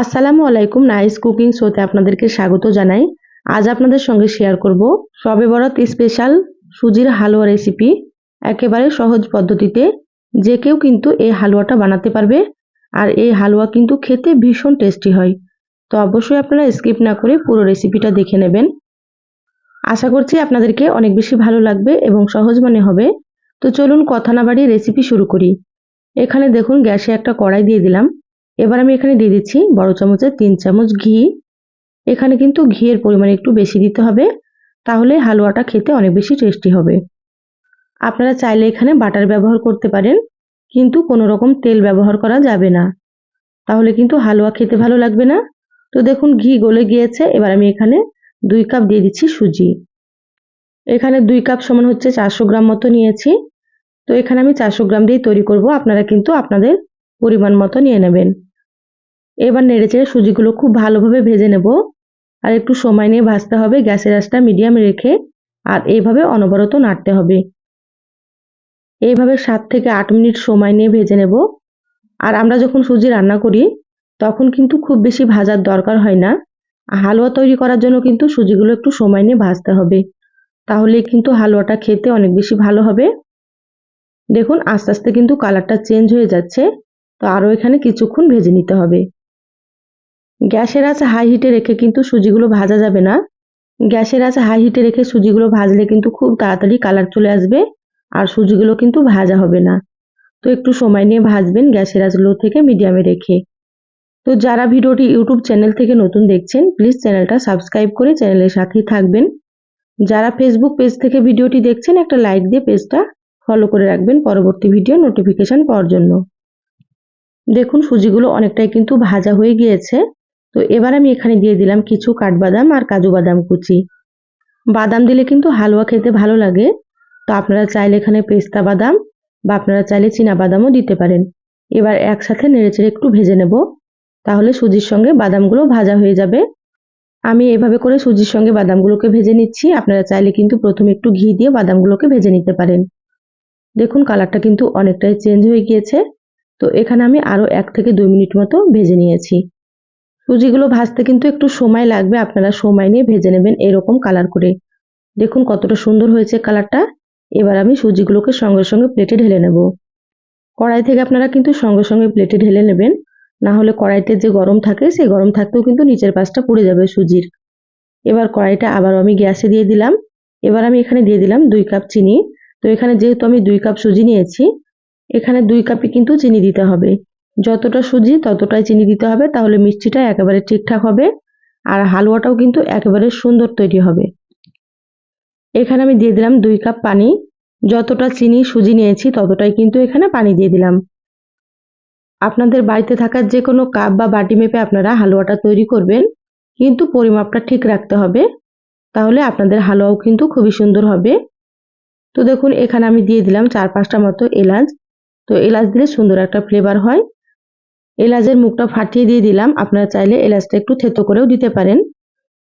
আসসালামু আলাইকুম nice cooking শোতে আপনাদেরকে স্বাগত জানাই। আজ আপনাদের সঙ্গে শেয়ার করব সবে বরাত স্পেশাল সুজির হালুয়া রেসিপি একেবারে সহজ পদ্ধতিতে যে কেউ কিন্তু এই হালুয়াটা বানাতে পারবে আর এই হালুয়া কিন্তু খেতে ভীষণ টেস্টি হয়। তো অবশ্যই আপনারা স্কিপ না করে পুরো রেসিপিটা দেখে নেবেন। আশা করছি আপনাদেরকে অনেক বেশি ভালো লাগবে এবং সহজ মনে হবে। তো চলুন কথা না বাড়িয়ে রেসিপি শুরু করি। এখানে দেখুন গ্যাসে একটা কড়াই দিয়ে দিলাম। এবার আমি এখানে দিয়ে দিচ্ছি বড় চামচের তিন চামচ ঘি। এখানে কিন্তু ঘিয়ের পরিমাণ একটু বেশি দিতে হবে, তাহলে হালুয়াটা খেতে অনেক বেশি টেস্টি হবে। আপনারা চাইলে এখানে বাটার ব্যবহার করতে পারেন, কিন্তু কোনো রকম তেল ব্যবহার করা যাবে না। তাহলে কিন্তু হালুয়া খেতে ভালো লাগবে না। তো দেখুন, ঘি গলে গিয়েছে, এবার আমি এখানে দুই কাপ দিয়ে দিচ্ছি সুজি। এখানে দুই কাপ সমান হচ্ছে চারশো গ্রাম মতো নিয়েছি। তো এখানে আমি চারশো গ্রাম দিয়েই তৈরি করব, আপনারা কিন্তু আপনাদের পরিমাণ মতো নিয়ে নেবেন। এবার নেড়েচেড়ে সুজিগুলো খুব ভালোভাবে ভেজে নেব। আর একটু সময় নিয়ে ভাজতে হবে, গ্যাসের আঁচটা মিডিয়াম রেখে। আর এইভাবে অনবরত নাড়তে হবে। এইভাবে সাত থেকে আট মিনিট সময় নিয়ে ভেজে নেব। আর আমরা যখন সুজি রান্না করি, তখন কিন্তু খুব বেশি ভাজার দরকার হয় না। হালুয়া তৈরি করার জন্য কিন্তু সুজিগুলো একটু সময় নিয়ে ভাজতে হবে। তাহলে কিন্তু হালুয়াটা খেতে অনেক বেশি ভালো হবে। দেখুন, আস্তে আস্তে কিন্তু কালারটা চেঞ্জ হয়ে যাচ্ছে। তো আরও এখানে কিছুক্ষণ ভেজে নিতে হবে। গ্যাসের আছে হাই হিটে রেখে কিন্তু সুজিগুলো ভাজা যাবে না। গ্যাসের আছে হাই হিটে রেখে সুজিগুলো ভাজলে কিন্তু খুব তাড়াতাড়ি কালার চলে আসবে আর সুজিগুলো কিন্তু ভাজা হবে না। তো একটু সময় নিয়ে ভাজবেন গ্যাসের আঁচগুলো থেকে মিডিয়ামে রেখে। তো যারা ভিডিওটি ইউটিউব চ্যানেল থেকে নতুন দেখছেন প্লিজ চ্যানেলটা সাবস্ক্রাইব করে চ্যানেলের সাথেই থাকবেন। যারা ফেসবুক পেজ থেকে ভিডিওটি দেখছেন, একটা লাইক দিয়ে পেজটা ফলো করে রাখবেন পরবর্তী ভিডিও নোটিফিকেশান পাওয়ার জন্য। দেখুন সুজিগুলো অনেকটাই কিন্তু ভাজা হয়ে গিয়েছে। তো এবার আমি এখানে দিয়ে দিলাম কিছু কাঠবাদাম আর কাজু বাদাম কুচি। বাদাম দিলে কিন্তু হালুয়া খেতে ভালো লাগে। তো আপনারা চাইলে এখানে পেস্তা বাদাম বা আপনারা চাইলে চীনা বাদামও দিতে পারেন। এবার একসাথে নেড়েচেড়ে একটু ভেজে নেব। তাহলে সুজির সঙ্গে বাদামগুলো ভাজা হয়ে যাবে। আমি এভাবে করে সুজির সঙ্গে বাদামগুলোকে ভেজে নিচ্ছি। আপনারা চাইলে কিন্তু প্রথমে একটু ঘি দিয়ে বাদামগুলোকে ভেজে নিতে পারেন। দেখুন কালারটা কিন্তু অনেকটাই চেঞ্জ হয়ে গিয়েছে। তো এখানে আমি আরও এক থেকে দুই মিনিট মতো ভেজে নিয়েছি। সুজিগুলো ভাজতে কিন্তু একটু সময় লাগবে, আপনারা সময় নিয়ে ভেজে নেবেন এরকম কালার করে। দেখুন কতটা সুন্দর হয়েছে কালারটা এবার আমি সুজিগুলোকে সঙ্গে সঙ্গে প্লেটে ঢেলে নেব। কড়াই থেকে আপনারা কিন্তু সঙ্গে সঙ্গে প্লেটে ঢেলে নেবেন। না হলে কড়াইতে যে গরম থাকে, সেই গরম থাকতেও কিন্তু নিচের পাশটা পুড়ে যাবে সুজির। এবার কড়াইটা আবার আমি গ্যাসে দিয়ে দিলাম। এবার আমি এখানে দিয়ে দিলাম দুই কাপ চিনি। তো এখানে যেহেতু আমি দুই কাপ সুজি নিয়েছি, এখানে দুই কাপই কিন্তু চিনি দিতে হবে। যতটা সুজি ততটাই চিনি দিতে হবে, তাহলে মিষ্টিটা একেবারে ঠিকঠাক হবে আর হালুয়াটাও কিন্তু একেবারে সুন্দর তৈরি হবে। এখানে আমি দিয়ে দিলাম দুই কাপ পানি, যতটা চিনি সুজি নিয়েছি ততটাই কিন্তু এখানে পানি দিয়ে দিলাম। আপনাদের বাড়িতে থাকার যে কোনো কাপ বা বাটি মেপে আপনারা হালুয়াটা তৈরি করবেন, কিন্তু পরিমাপটা ঠিক রাখতে হবে, তাহলে আপনাদের হালুয়াও কিন্তু খুবই সুন্দর হবে। তো দেখুন, এখানে আমি দিয়ে দিলাম চার পাঁচটা মতো এলাচ। তো এলাচ দিলে সুন্দর একটা ফ্লেভার হয়। এলাচের মুখটা ফাটিয়ে দিয়ে দিলাম। আপনারা চাইলে এলাচটা একটু থেতো করেও দিতে পারেন।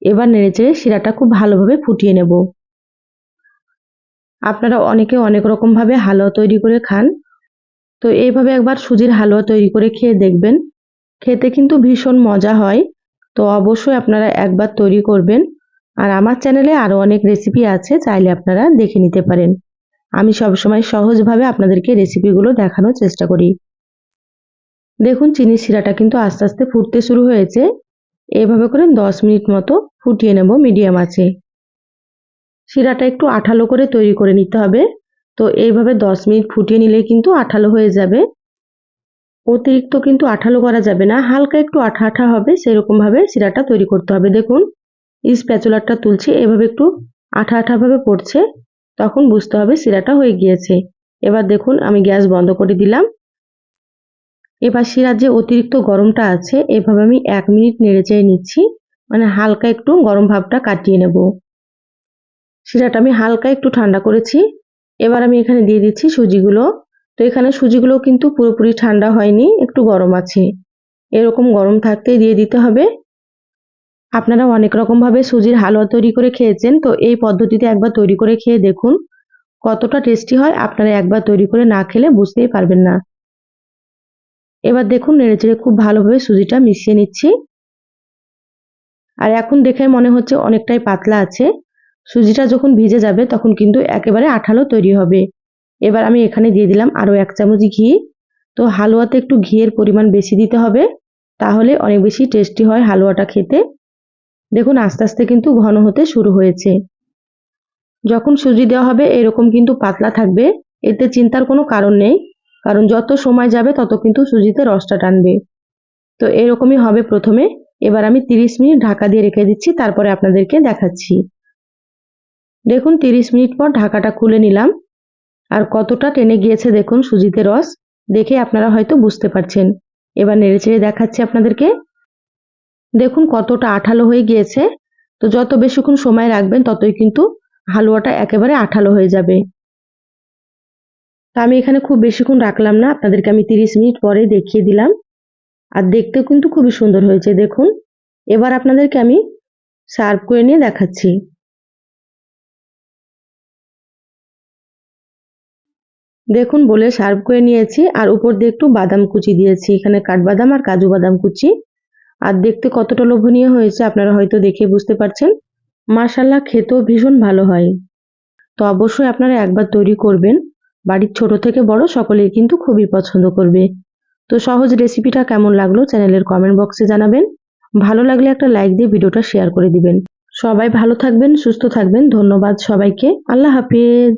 এবার নেড়েচেড়ে শিরাটা খুব ভালোভাবে ফুটিয়ে নেব। আপনারা অনেকে অনেক রকমভাবে হালুয়া তৈরি করে খান। তো এইভাবে একবার সুজির হালুয়া তৈরি করে খেয়ে দেখবেন। খেতে কিন্তু ভীষণ মজা হয়। তো অবশ্যই আপনারা একবার তৈরি করবেন। আর আমার চ্যানেলে আরও অনেক রেসিপি আছে, চাইলে আপনারা দেখে নিতে পারেন। আমি সবসময় সহজভাবে আপনাদেরকে রেসিপিগুলো দেখানোর চেষ্টা করি। দেখুন, চিনির শিরাটা কিন্তু আস্তে আস্তে ফুটতে শুরু হয়েছে। এভাবে করে দশ মিনিট মতো ফুটিয়ে নেব, মিডিয়াম আছে। শিরাটা একটু আঠালো করে তৈরি করে নিতে হবে। তো এইভাবে দশ মিনিট ফুটিয়ে নিলে কিন্তু আঠালো হয়ে যাবে। অতিরিক্ত কিন্তু আঠালো করা যাবে না, হালকা একটু আঠা আঠা হবে, সেরকমভাবে শিরাটা তৈরি করতে হবে। দেখুন স্প্যাচুলারটা তুলছি, এভাবে একটু আঠা আঠাভাবে পড়ছে, তখন বুঝতে হবে শিরাটা হয়ে গিয়েছে। এবার দেখুন, আমি গ্যাস বন্ধ করে দিলাম। এবার শিরার যে অতিরিক্ত গরমটা আছে, এভাবে আমি এক মিনিট নেড়ে চেড়ে নিচ্ছি মানে হালকা একটু গরম ভাবটা কাটিয়ে নেব। শিরাটা আমি হালকা একটু ঠান্ডা করেছি, এবার আমি এখানে দিয়ে দিচ্ছি সুজিগুলো। তো এখানে সুজিগুলো কিন্তু পুরোপুরি ঠান্ডা হয়নি, একটু গরম আছে। এরকম গরম থাকতেই দিয়ে দিতে হবে। আপনারা অনেক রকমভাবে সুজির হালুয়া তৈরি করে খেয়েছেন, তো এই পদ্ধতিতে একবার তৈরি করে খেয়ে দেখুন, কতটা টেস্টি হয়, আপনারা একবার তৈরি করে না খেলে বুঝতেই পারবেন না। এবার দেখুন নেড়েচেড়ে খুব ভালোভাবে সুজিটা মিশিয়ে নিচ্ছি। আর এখন দেখে মনে হচ্ছে অনেকটাই পাতলা আছে। সুজিটা যখন ভিজে যাবে তখন কিন্তু একেবারে আঠালো তৈরি হবে। এবার আমি এখানে দিয়ে দিলাম আরও এক চামচ ঘি। তো হালুয়াতে একটু ঘিয়ের পরিমাণ বেশি দিতে হবে, তাহলে অনেক বেশি টেস্টি হয় হালুয়াটা খেতে। দেখুন আস্তে আস্তে কিন্তু ঘন হতে শুরু হয়েছে। যখন সুজি দেওয়া হবে এরকম কিন্তু পাতলা থাকবে, এতে চিন্তার কোনো কারণ নেই। কারণ যত সময় যাবে, তত কিন্তু সুজিতে রসটা টানবে। তো এরকমই হবে প্রথমে। এবার আমি 30 মিনিট ঢাকা দিয়ে রেখে দিচ্ছি, তারপরে আপনাদেরকে দেখাচ্ছি। দেখুন 30 মিনিট পর ঢাকাটা খুলে নিলাম। আর কতটা টেনে গিয়েছে দেখুন সুজিতে রস। দেখে আপনারা হয়তো বুঝতে পারছেন। এবার নেড়েচেড়ে দেখাচ্ছি আপনাদেরকে। দেখুন, কতটা আঠালো হয়ে গিয়েছে। তো যত বেশিক্ষণ সময় রাখবেন, ততই কিন্তু হালুয়াটা একেবারে আঠালো হয়ে যাবে। আমি এখানে খুব বেশিক্ষণ রাখলাম না, আপনাদেরকে আমি তিরিশ মিনিট পরে দেখিয়ে দিলাম। আর দেখতে কিন্তু খুবই সুন্দর হয়েছে, দেখুন। এবার আপনাদেরকে আমি সার্ভ করে নিয়ে দেখাচ্ছি। দেখুন, বলে সার্ভ করে নিয়েছি, আর উপর দিয়ে একটু বাদাম কুচি দিয়েছি। এখানে কাঠবাদাম আর কাজু বাদাম কুচি। আর দেখতে কতটা লোভনীয় হয়েছে, আপনারা হয়তো দেখে বুঝতে পারছেন। মার্শাল্লাহ খেতেও ভীষণ ভালো হয়। তো অবশ্যই আপনারা একবার তৈরি করবেন। বাড়ির ছোট থেকে বড় সকলেই কিন্তু খুবই পছন্দ করবে। তো সহজ রেসিপিটা কেমন লাগল চ্যানেলের কমেন্ট বক্সে জানাবেন। ভালো লাগলে একটা লাইক দিয়ে ভিডিওটা শেয়ার করে দিবেন। সবাই ভালো থাকবেন, সুস্থ থাকবেন। ধন্যবাদ সবাইকে। আল্লাহ হাফিজ।